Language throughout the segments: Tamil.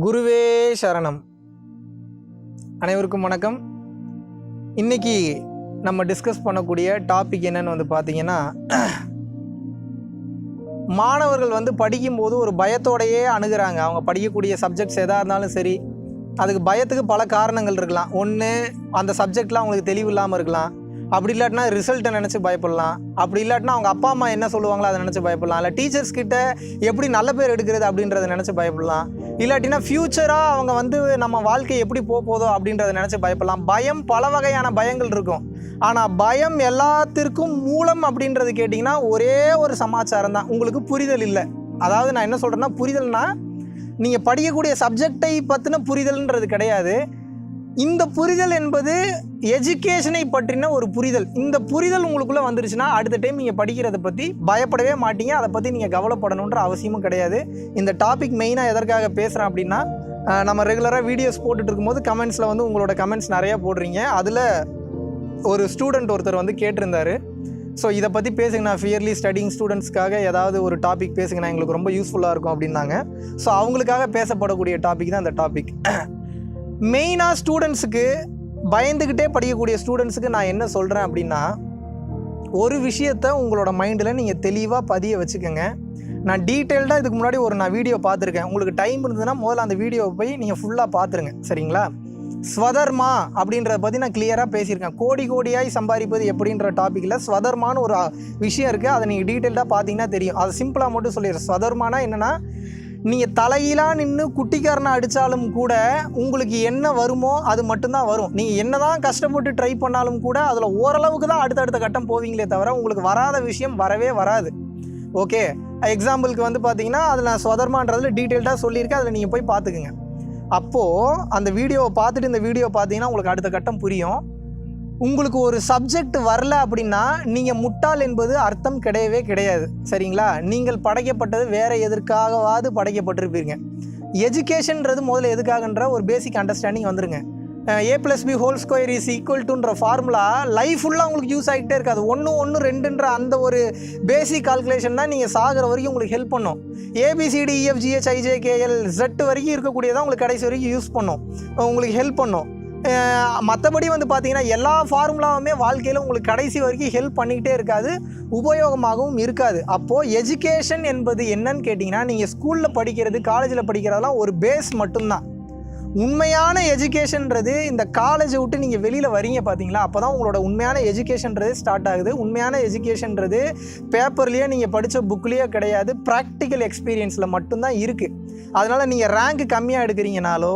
குருவே சரணம். அனைவருக்கும் வணக்கம். இன்னைக்கு நம்ம டிஸ்கஸ் பண்ணக்கூடிய டாபிக் என்னன்னு வந்து பார்த்தீங்கன்னா மாணவர்கள் வந்து படிக்கும்போது ஒரு பயத்தோடையே அணுகிறாங்க. அவங்க படிக்கக்கூடிய சப்ஜெக்ட்ஸ் எதாக இருந்தாலும் சரி அதுக்கு பயத்துக்கு பல காரணங்கள் இருக்கலாம். ஒன்று அந்த சப்ஜெக்ட்லாம் அவங்களுக்கு தெளிவு இல்லாமல் இருக்கலாம். அப்படி இல்லாட்டினா ரிசல்ட்டை நினச்சி பயப்படலாம். அப்படி இல்லாட்டினா அவங்க அப்பா அம்மா என்ன சொல்லுவாங்களோ அதை நினச்சி பயப்படலாம். இல்லை டீச்சர்ஸ் கிட்ட எப்படி நல்ல பேர் எடுக்கிறது அப்படின்றத நினச்சி பயப்படலாம். இல்லாட்டினா ஃப்யூச்சராக அவங்க வந்து நம்ம வாழ்க்கை எப்படி போக போதோ அப்படின்றத நினச்சி பயப்படலாம். பயம் பல வகையான பயங்கள் இருக்கும். ஆனால் பயம் எல்லாத்திற்கும் மூலம் அப்படின்றது கேட்டிங்கன்னா ஒரே ஒரு சமாச்சாரம் தான். உங்களுக்கு புரிதல் இல்லை. அதாவது நான் என்ன சொல்கிறேன்னா புரிதல்னால் நீங்கள் படிக்கக்கூடிய சப்ஜெக்டை பற்றின புரிதல்ன்றது கிடையாது. இந்த புரிதல் என்பது எஜுகேஷனை பற்றின ஒரு புரிதல். இந்த புரிதல் உங்களுக்குள்ளே வந்துருச்சுன்னா அடுத்த டைம் நீங்கள் படிக்கிறத பற்றி பயப்படவே மாட்டீங்க. அதை பற்றி நீங்கள் கவலைப்படணுன்ற அவசியமும் கிடையாது. இந்த டாபிக் மெயினாக எதற்காக பேசுகிறேன் அப்படின்னா நம்ம ரெகுலராக வீடியோஸ் போட்டுட்டு இருக்கும்போது கமெண்ட்ஸில் வந்து உங்களோட கமெண்ட்ஸ் நிறையா போடுறீங்க. அதில் ஒரு ஸ்டூடெண்ட் ஒருத்தர் வந்து கேட்டிருந்தார். ஸோ இதை பற்றி பேசுங்க நான் ஃபியர்லி ஸ்டடிங் ஸ்டூடெண்ட்ஸ்க்காக ஏதாவது ஒரு டாபிக் பேசுங்கண்ணா எங்களுக்கு ரொம்ப யூஸ்ஃபுல்லாக இருக்கும் அப்படின்னாங்க. ஸோ அவங்களுக்காக பேசப்படக்கூடிய டாபிக் தான் இந்த டாபிக் மெயினாக ஸ்டூடெண்ட்ஸுக்கு பயந்துக்கிட்டே படிக்கக்கூடிய ஸ்டூடெண்ட்ஸுக்கு நான் என்ன சொல்கிறேன் அப்படின்னா ஒரு விஷயத்த உங்களோட மைண்டில் நீங்கள் தெளிவாக பதிய வச்சுக்கோங்க. நான் டீட்டெயில்டாக இதுக்கு முன்னாடி ஒரு நான் வீடியோ பார்த்துருக்கேன். உங்களுக்கு டைம் இருந்ததுன்னா முதல்ல அந்த வீடியோவை போய் நீங்கள் ஃபுல்லாக பார்த்துருங்க. சரிங்களா? ஸ்வதர்மா அப்படின்றத பற்றி நான் கிளியராக பேசியிருக்கேன். கோடி கோடியாய் சம்பாதிப்பது எப்படின்ற டாப்பிக்கில் ஸ்வதர்மான்னு ஒரு விஷயம் இருக்குது அதை நீங்கள் டீட்டெயில்டாக பார்த்தீங்கன்னா தெரியும். அதை சிம்பிளாக மட்டும் சொல்லிடுறேன். ஸ்வதர்மானா என்னென்னா நீங்கள் தலையிலாக நின்று குட்டிக்காரனை அடித்தாலும் கூட உங்களுக்கு என்ன வருமோ அது மட்டும்தான் வரும். நீங்கள் என்ன தான் கஷ்டப்பட்டு ட்ரை பண்ணாலும் கூட அதில் ஓரளவுக்கு தான் அடுத்தடுத்த கட்டம் போவீங்களே தவிர உங்களுக்கு வராத விஷயம் வரவே வராது. ஓகே எக்ஸாம்பிளுக்கு வந்து பார்த்தீங்கன்னா அதில் நான் சொதர்மான்றதில் டீட்டெயில்டாக சொல்லியிருக்கேன். அதில் நீங்கள் போய் பார்த்துக்குங்க அப்போது அந்த வீடியோவை பார்த்துட்டு இந்த வீடியோ பார்த்தீங்கன்னா உங்களுக்கு அடுத்த கட்டம் புரியும். உங்களுக்கு ஒரு சப்ஜெக்ட் வரல அப்படின்னா நீங்கள் முட்டாள் என்பது அர்த்தம் கிடையவே கிடையாது. சரிங்களா? நீங்கள் படைக்கப்பட்டது வேறு எதற்காகவாது படைக்கப்பட்டிருப்பீங்க. எஜுகேஷன்ன்றது முதல்ல எதுக்காகன்ற ஒரு பேசிக் அண்டர்ஸ்டாண்டிங் வந்துருங்க. A plus B whole square is equal டுன்ற formula life ஃபுல்லாக உங்களுக்கு யூஸ் ஆகிட்டே இருக்காது. ஒன்று ஒன்று ரெண்டுன்ற அந்த ஒரு பேசிக் கால்குலேஷன் தான் நீங்கள் சாகிற வரைக்கும் உங்களுக்கு ஹெல்ப் பண்ணும். ஏபிசிடி இஎஃப்ஜிஹெச் ஐஜேகேஎல் ஜெட் வரைக்கும் இருக்கக்கூடியதான் உங்களுக்கு கடைசி வரைக்கும் யூஸ் பண்ணும். உங்களுக்கு ஹெல்ப் பண்ணும். மற்றபடி வந்து பார்த்தீங்கன்னா எல்லா ஃபார்முலாவுமே வாழ்க்கையில் உங்களுக்கு கடைசி வரைக்கும் ஹெல்ப் பண்ணிக்கிட்டே இருக்காது உபயோகமாகவும் இருக்காது. அப்போது எஜுகேஷன் என்பது என்னன்னு கேட்டிங்கன்னா நீங்கள் ஸ்கூலில் படிக்கிறது காலேஜில் படிக்கிறதெல்லாம் ஒரு பேஸ் மட்டும்தான். உண்மையான எஜுகேஷன்றது இந்த காலேஜை விட்டு நீங்கள் வெளியில் வரீங்க பார்த்தீங்களா அப்போ தான் உங்களோட உண்மையான எஜுகேஷன்றது ஸ்டார்ட் ஆகுது. உண்மையான எஜுகேஷன்றது பேப்பர்லேயே நீங்கள் படித்த புக்லேயே கிடையாது ப்ராக்டிக்கல் எக்ஸ்பீரியன்ஸில் மட்டும்தான் இருக்குது அதனால் நீங்கள் ரேங்க் கம்மியாக எடுக்கிறீங்கனாலோ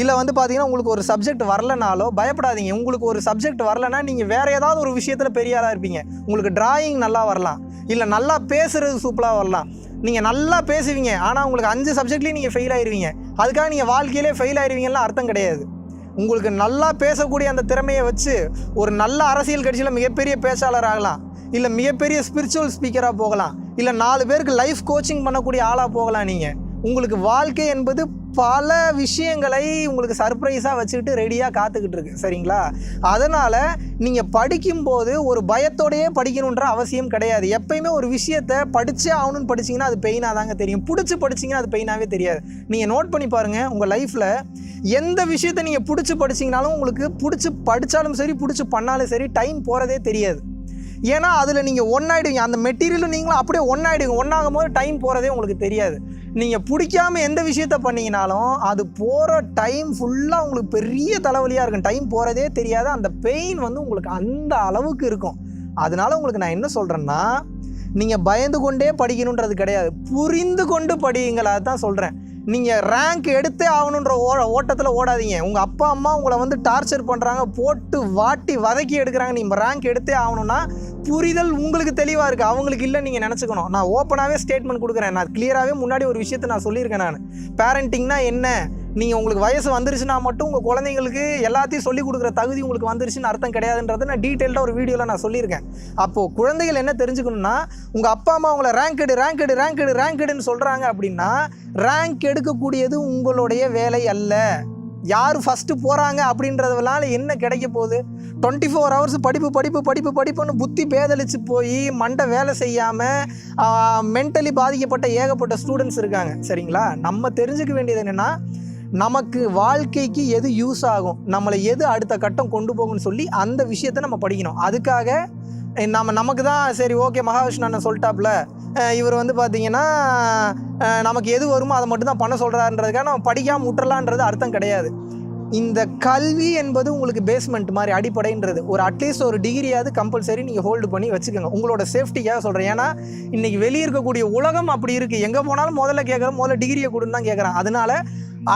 இல்லை வந்து பார்த்தீங்கன்னா உங்களுக்கு ஒரு சப்ஜெக்ட் வரலனாலோ பயப்படாதீங்க. உங்களுக்கு ஒரு சப்ஜெக்ட் வரலனா நீங்கள் வேறு ஏதாவது ஒரு விஷயத்தில் பெரிய ஆளாக இருப்பீங்க. உங்களுக்கு டிராயிங் நல்லா வரலாம். இல்லை நல்லா பேசுகிறது சூப்பராக வரலாம். நீங்கள் நல்லா பேசுவீங்க. ஆனால் உங்களுக்கு அஞ்சு சப்ஜெக்ட்லேயும் நீங்கள் ஃபெயில் ஆயிருவீங்க. அதுக்காக நீங்கள் வாழ்க்கையிலே ஃபெயில் ஆயிருவீங்கலாம் அர்த்தம் கிடையாது. உங்களுக்கு நல்லா பேசக்கூடிய அந்த திறமையை வச்சு ஒரு நல்ல அரசியல் கட்சியில் மிகப்பெரிய பேச்சாளர் ஆகலாம். இல்லை மிகப்பெரிய ஸ்பிரிச்சுவல் ஸ்பீக்கராக போகலாம். இல்லை நாலு பேருக்கு லைஃப் கோச்சிங் பண்ணக்கூடிய ஆளாக போகலாம் நீங்கள் உங்களுக்கு வாழ்க்கை என்பது பல விஷயங்களை உங்களுக்கு சர்ப்ரைஸாக வச்சுக்கிட்டு ரெடியாக காத்துக்கிட்டு இருக்கு சரிங்களா? அதனால் நீங்கள் படிக்கும்போது ஒரு பயத்தோடையே படிக்கணுன்ற அவசியம் கிடையாது. எப்பயுமே ஒரு விஷயத்தை படித்தே ஆகணும்னு படிச்சிங்கன்னா அது பெயினாக தாங்க தெரியும். பிடிச்சி படிச்சீங்கன்னா அது பெயினாகவே தெரியாது. நீங்கள் நோட் பண்ணி பாருங்கள் உங்கள் லைஃப்பில் எந்த விஷயத்தை நீங்கள் பிடிச்சி படிச்சிங்கனாலும் உங்களுக்கு பிடிச்சி படித்தாலும் சரி பிடிச்சி பண்ணாலும் சரி டைம் போகிறதே தெரியாது. ஏன்னா அதில் நீங்கள் ஒன்றாயிடுவீங்க அந்த மெட்டீரியலும் நீங்களும் அப்படியே ஒன்றாயிடுவீங்க ஒன்றாகும் போது டைம் போகிறதே உங்களுக்கு தெரியாது. நீங்கள் பிடிக்காம எந்த விஷயத்த பண்ணீங்கனாலும் அது போகிற டைம் ஃபுல்லாக உங்களுக்கு பெரிய தலைவலியாக இருக்கும். டைம் போகிறதே தெரியாது. அந்த பெயின் வந்து உங்களுக்கு அந்த அளவுக்கு இருக்கும். அதனால உங்களுக்கு நான் என்ன சொல்கிறேன்னா நீங்கள் பயந்து கொண்டே படிக்கணுன்றது கிடையாது. புரிந்து கொண்டு படியுங்கள் தான் சொல்கிறேன் நீங்கள் ரேங்க் எடுத்தே ஆகணுன்ற ஓ ஓட்டத்தில் ஓடாதீங்க. உங்கள் அப்பா அம்மா உங்களை வந்து டார்ச்சர் பண்ணுறாங்க போட்டு வாட்டி வதக்கி எடுக்கிறாங்க. நீங்கள் ரேங்க் எடுத்தே ஆகணும்னா புரிதல் உங்களுக்கு தெளிவாக இருக்குது அவங்களுக்கு இல்லை நீங்கள் நினச்சிக்கணும். நான் ஓப்பனாகவே ஸ்டேட்மெண்ட் கொடுக்குறேன். நான் கிளியராகவே முன்னாடி ஒரு விஷயத்தை நான் சொல்லியிருக்கேன் நான். பேரண்டிங்னா என்ன? நீங்கள் உங்களுக்கு வயசு வந்துருச்சுன்னா மட்டும் உங்கள் குழந்தைங்களுக்கு எல்லாத்தையும் சொல்லிக் கொடுக்குற தகுதி உங்களுக்கு வந்துருச்சுன்னு அர்த்தம் கிடையாதுன்றதை நான் டீட்டெயில்டாக ஒரு வீடியோவில் நான் சொல்லியிருக்கேன். அப்போது குழந்தைகள் என்ன தெரிஞ்சுக்கணும்னா உங்கள் அப்பா அம்மா உங்களை ரேங்க் எடு ரேங்க் எடு ரேங்க் எடு ரேங்க் எடுன்னு சொல்கிறாங்க அப்படின்னா ரேங்க் எடுக்கக்கூடியது உங்களுடைய வேலை அல்ல. யார் ஃபஸ்ட்டு போகிறாங்க அப்படின்றதுனால என்ன கிடைக்க போகுது? டுவெண்ட்டி ஃபோர் ஹவர்ஸ் படிப்பு படிப்பு படிப்பு படிப்புன்னு புத்தி பேதலிச்சு போய் மண்டை வேலை செய்யாமல் மென்டலி பாதிக்கப்பட்ட ஏகப்பட்ட ஸ்டூடெண்ட்ஸ் இருக்காங்க. சரிங்களா? நம்ம தெரிஞ்சுக்க வேண்டியது என்னென்னா நமக்கு வாழ்க்கைக்கு எது யூஸ் ஆகும்? நம்மளை எது அடுத்த கட்டம் கொண்டு போகும்னு சொல்லி அந்த விஷயத்தை நம்ம படிக்கணும். அதுக்காக நம்ம நமக்கு தான் சரி ஓகே மகாவிஷ்ணு அண்ணன் சொல்லிட்டாப்ல இவர் வந்து பார்த்தீங்கன்னா நமக்கு எது வருமோ அதை மட்டும்தான் பண்ண சொல்கிறாருன்றதுக்காக நம்ம படிக்காமல் விட்டுறலான்றது அர்த்தம் கிடையாது. இந்த கல்வி என்பது உங்களுக்கு பேஸ்மெண்ட் மாதிரி அடிப்படைன்றது. ஒரு அட்லீஸ்ட் ஒரு டிகிரியாவது கம்பல்சரி நீங்கள் ஹோல்டு பண்ணி வச்சுக்கோங்க. உங்களோட சேஃப்டிக்காக சொல்கிறேன் ஏன்னா இன்றைக்கி வெளியே இருக்கக்கூடிய உலகம் அப்படி இருக்குது எங்கே போனாலும் முதல்ல கேட்குறோம் முதல்ல டிகிரியை கொடுன்னு தான் கேட்குறான் அதனால்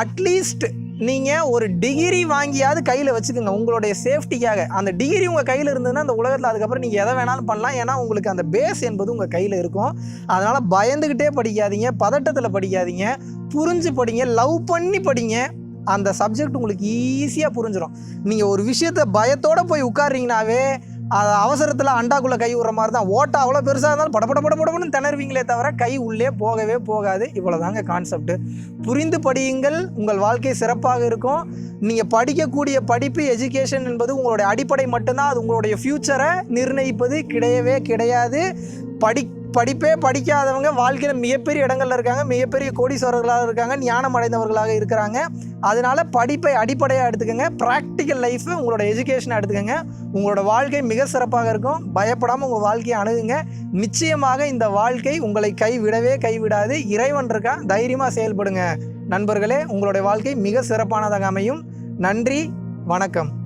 அட்லீஸ்ட் நீங்கள் ஒரு டிகிரி வாங்கியாவது கையில் வச்சுக்கோங்க. உங்களுடைய சேஃப்டிக்காக அந்த டிகிரி உங்கள் கையில் இருந்ததுன்னா அந்த உலகத்தில் அதுக்கப்புறம் நீங்கள் எதை வேணாலும் பண்ணலாம். ஏன்னா உங்களுக்கு அந்த பேஸ் என்பது உங்கள் கையில் இருக்கும். அதனால் பயந்துக்கிட்டே படிக்காதீங்க பதட்டத்தில் படிக்காதீங்க புரிஞ்சு படிங்க லவ் பண்ணி படிங்க. அந்த சப்ஜெக்ட் உங்களுக்கு ஈஸியாக புரிஞ்சிடும் நீங்கள் ஒரு விஷயத்தை பயத்தோடு போய் உட்கார்றீங்கனாவே அவசரத்தில் அண்டாக்குள்ளே கை விடுற மாதிரி தான். ஓட்டை அவ்வளோ பெருசாக இருந்தாலும் படபட படப்படப்படன்னு திணறுவீங்களே தவிர கை உள்ளே போகவே போகாது. இவ்வளோதாங்க கான்செப்ட் புரிந்து படியுங்கள். உங்கள் வாழ்க்கை சிறப்பாக இருக்கும். நீங்கள் படிக்கக்கூடிய படிப்பு எஜுகேஷன் என்பது உங்களுடைய அடிப்படை மட்டும்தான். அது உங்களுடைய ஃப்யூச்சரை நிர்ணயிப்பது கிடையவே கிடையாது. படி படிப்பே படிக்காதவங்க வாழ்க்கையில் மிகப்பெரிய இடங்களில் இருக்காங்க. மிகப்பெரிய கோடீஸ்வரர்களாக இருக்காங்க. ஞானம் அடைந்தவர்களாக இருக்கிறாங்க. அதனால படிப்பை அடிப்படையாக எடுத்துக்கோங்க. ப்ராக்டிக்கல் லைஃப் உங்களோட எஜுகேஷனை எடுத்துக்கோங்க. உங்களோட வாழ்க்கை மிக சிறப்பாக இருக்கும். பயப்படாமல் உங்கள் வாழ்க்கையை அணுகுங்க. நிச்சயமாக இந்த வாழ்க்கை உங்களை கைவிடவே கைவிடாது. இறைவன் இருக்கா? தைரியமாக செயல்படுங்க. நண்பர்களே உங்களுடைய வாழ்க்கை மிக சிறப்பானதாக அமையும். நன்றி வணக்கம்.